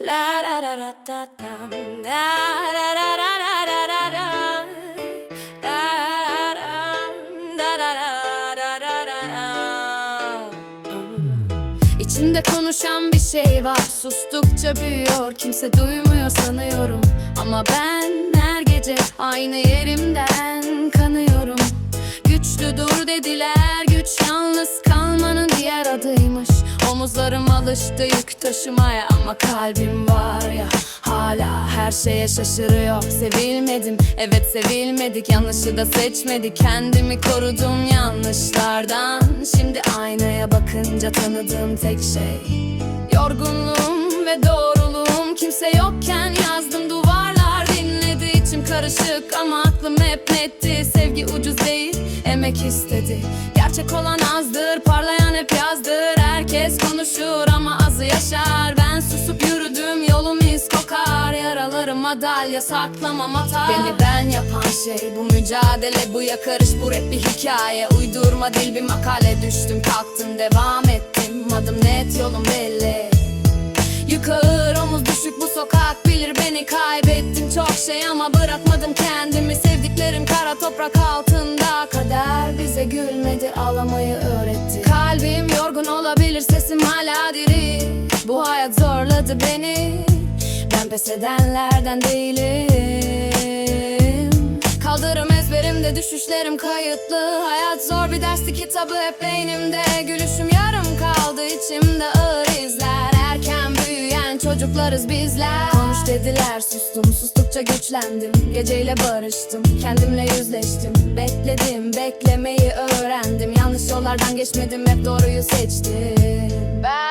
La da da dum. Da da da da da da da dum. Da da dum. Da da da da da da dum. İçimde konuşan bir şey var Sustukça büyüyor kimse duymuyor sanıyorum Ama ben her gece aynı yerimden kanıyorum Güçlü dur dediler güç yalnız kalmanın diğer adıymış. Omuzlarım alıştı yük taşımaya ama kalbim var ya Hala her şeye şaşırıyor. Sevilmedim evet sevilmedik Yanlışı da seçmedik. Kendimi korudum yanlışlardan. Şimdi aynaya bakınca tanıdığım tek şey Yorgunluğum ve doğruluğum. Kimse yokken içim karışık ama aklım hep netti. Sevgi ucuz değil emek istedi. Gerçek olan azdır parlayan hep yazdır. Herkes konuşur ama azı yaşar. Ben susup yürüdüm yolum iz kokar. Yaralarım madalya saklamam atar. Beni ben yapan şey bu mücadele Bu yakarış bu rap bir hikaye. Uydurma dil bir makale düştüm kalktım devam ettim. Adım net yolum belli. Yük ağır omuz düşük bu sokak bilir beni kaybettim çok şey ama bırakmadım kendimi. Sevdiklerim kara toprak altında. Kader bize gülmedi ağlamayı öğretti. Kalbim yorgun olabilir sesim hala diri. Bu hayat zorladı beni. Ben pes edenlerden değilim. Kaldırım ezberimde düşüşlerim kayıtlı. Hayat zor bir dersti kitabı hep beynimde. Gülüşüm yarım kaldı içimde ağır izler çocuklarız bizler. Konuş dediler sustum. Sustukça güçlendim. Geceyle barıştım. Kendimle yüzleştim. Bekledim beklemeyi öğrendim. Yanlış yollardan geçmedim. Hep doğruyu seçtim. Ben